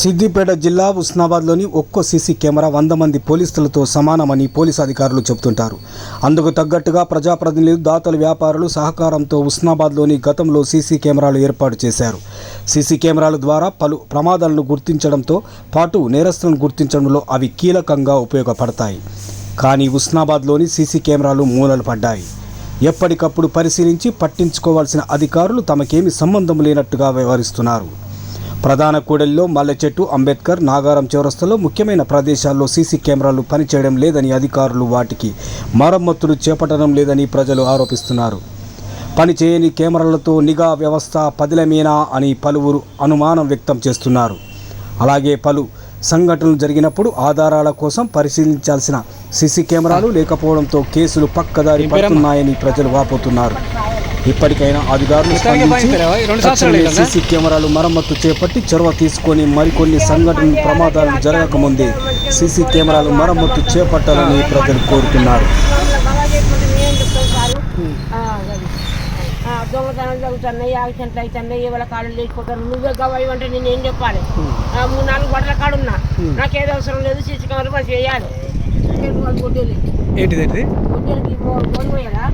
సిద్దిపేట జిల్లా ఉస్నాబాద్లోని ఒక్కో CC camera వంద మంది పోలీసులతో సమానమని పోలీసు అధికారులు చెబుతుంటారు. అందుకు తగ్గట్టుగా ప్రజాప్రతినిధులు దాతలు వ్యాపారులు సహకారంతో ఉస్నాబాద్లోని గతంలో సీసీ కెమెరాలు ఏర్పాటు చేశారు. సీసీ కెమెరాల ద్వారా పలు ప్రమాదాలను గుర్తించడంతో పాటు నేరస్తులను గుర్తించడంలో అవి కీలకంగా ఉపయోగపడతాయి. కానీ ఉస్నాబాద్లోని సీసీ కెమెరాలు మూలలు పడ్డాయి. ఎప్పటికప్పుడు పరిశీలించి పట్టించుకోవాల్సిన అధికారులు తమకేమి సంబంధం లేనట్టుగా వ్యవహరిస్తున్నారు. ప్రధాన కూడలిలో మల్లె చెట్టు అంబేద్కర్ నాగారం చౌరస్తలో ముఖ్యమైన ప్రదేశాల్లో సీసీ కెమెరాలు పనిచేయడం లేదని అధికారులు వాటికి మరమ్మతులు చేపట్టడం లేదని ప్రజలు ఆరోపిస్తున్నారు. పనిచేయని కెమెరాలతో నిఘా వ్యవస్థ పదిలమేనా అని పలువురు అనుమానం వ్యక్తం చేస్తున్నారు. అలాగే పలు సంఘటనలు జరిగినప్పుడు ఆధారాల కోసం పరిశీలించాల్సిన సీసీ కెమెరాలు లేకపోవడంతో కేసులు పక్కదారి పడుతున్నాయని ప్రజలు వాపోతున్నారు. ఇప్పటికైనా అధికారులు స్పందించి సీసీ కెమెరాలు మరమ్మతు చేపట్టి చొరవ తీసుకొని మరికొన్ని సంఘటనలు ప్రమాదాలు జరగకముందే సీసీ కెమెరాలు మరమ్మతు చేపట్టాలని ప్రజలు కోరుతున్నారు. ఆ, దొంగతనం జరుగుతున్నాయి యాక్సిడెంట్లు అవుతున్నాయి ఎవరి కాళ్ళు లేచిపోతారు నువ్వే గవాయి అంటే నేను ఏం చెప్పాలి ఆ, మూడు నాలుగు గంటల కాడు ఉన్నా నాకు ఏది అవసరం లేదు సీసీ కెమెరా మరి చేయాలి గొడ్డలి ఏంటిది ఏంటిది గొడ్డలికి పోయారా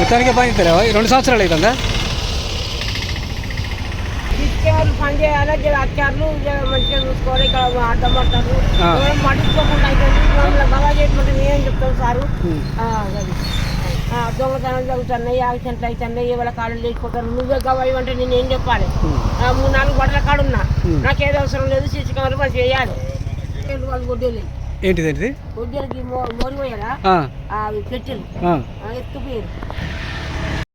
మొత్తానికే రెండు సంవత్సరాలు అవుతుందా? తీసుకెళ్ళి పని చేయాలి జర మంచిగా చూసుకోవాలి ఇక్కడ పడతారు. చేయమంటే మేమేం చెప్తాం సారు. దొంగతనం జరుగుతున్నాయి యాక్సిడెంట్లు అవుతున్నాయి ఎవరి కాళ్ళు లేచిపోతారు. నువ్వే గవాయి అంటే నేను ఏం చెప్పాలి? మూడు నాలుగు గంటల కాడు ఉన్నా నాకు ఏది అవసరం లేదు సీసీ కెమెరా మరి చేయాలి. వాళ్ళు ఏంటిది ఏంటిది?